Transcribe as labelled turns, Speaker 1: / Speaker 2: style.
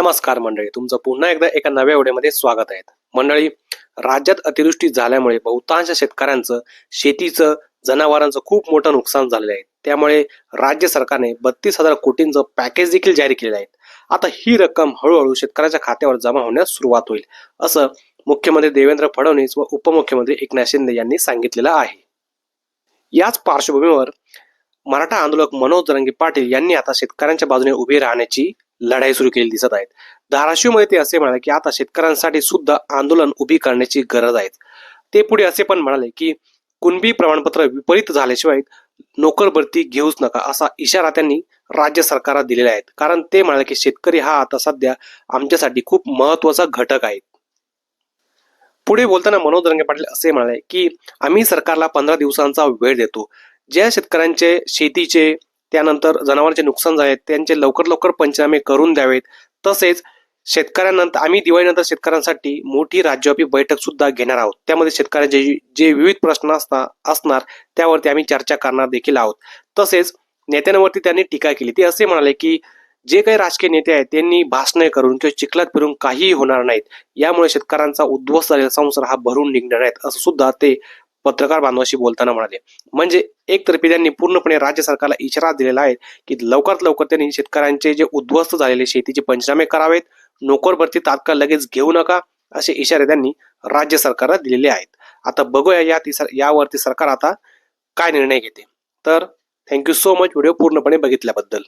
Speaker 1: नमस्कार मंडळी तुमचं पुन्हा एकदा एका नव्या व्हिडिओमध्ये स्वागत आहे. मंडळी राज्यात अतिवृष्टी झाल्यामुळे बहुतांश शेतकऱ्यांचं शेतीचं जनावरांचं खूप मोठं नुकसान झालेलं आहे. त्यामुळे राज्य सरकारने बत्तीस हजार कोटींचं पॅकेज देखील जाहीर केलेलं आहे. आता ही रक्कम हळूहळू शेतकऱ्याच्या खात्यावर जमा होण्यास सुरुवात होईल असं मुख्यमंत्री देवेंद्र फडणवीस व उपमुख्यमंत्री एकनाथ शिंदे यांनी सांगितलेलं आहे. याच पार्श्वभूमीवर मराठा आंदोलक मनोज रंगी पाटील यांनी आता शेतकऱ्यांच्या बाजूने उभे राहण्याची लढाई सुरू केली दिसत आहेत. धाराशिवमध्ये ते असे म्हणाले की आता शेतकऱ्यांसाठी सुद्धा आंदोलन उभी करण्याची गरज आहे. ते पुढे असे पण म्हणाले की कुणबी प्रमाणपत्र विपरीत झाल्याशिवाय नोकर भरती घेऊच नका असा इशारा त्यांनी राज्य सरकारला दिलेला आहे. कारण ते म्हणाले की शेतकरी हा आता सध्या आमच्यासाठी खूप महत्त्वाचा घटक आहे. पुढे बोलताना मनोज रंगे पाटील असे म्हणाले की आम्ही सरकारला पंधरा दिवसांचा वेळ देतो. ज्या शेतकऱ्यांचे शेतीचे त्यानंतर जनावरांचे नुकसान झाले त्यांचे लवकर लवकर पंचनामे करून द्यावेत. तसेच शेतकऱ्यांनंतर आम्ही दिवाळीनंतर शेतकऱ्यांसाठी मोठी राज्यव्यापी बैठक सुद्धा घेणार आहोत. त्यामध्ये शेतकऱ्यांचे जे- विविध प्रश्न असता असणार त्यावरती आम्ही चर्चा करणार देखील आहोत. तसेच नेत्यांवरती त्यांनी टीका केली. ते असे म्हणाले की जे काही राजकीय नेते आहेत त्यांनी भाषणे करून किंवा चिखलात फिरून काहीही होणार नाहीत. यामुळे शेतकऱ्यांचा उद्ध्वस्त झालेला संसार हा भरून निघणार आहेत असं सुद्धा ते पत्रकार बांधवाशी बोलताना म्हणाले म्हणजे एकतर्फी त्यांनी पूर्णपणे राज्य सरकारला इशारा दिलेला आहे की लवकरात लवकर त्यांनी शेतकऱ्यांचे जे उद्ध्वस्त झालेले शेतीचे पंचनामे करावेत नोकर भरती तात्काळ लगेच घेऊ नका असे इशारे त्यांनी राज्य सरकारला दिलेले आहेत. आता बघूया या यावरती सरकार आता काय निर्णय घेते. तर थँक्यू सो मच व्हिडिओ पूर्णपणे बघितल्याबद्दल.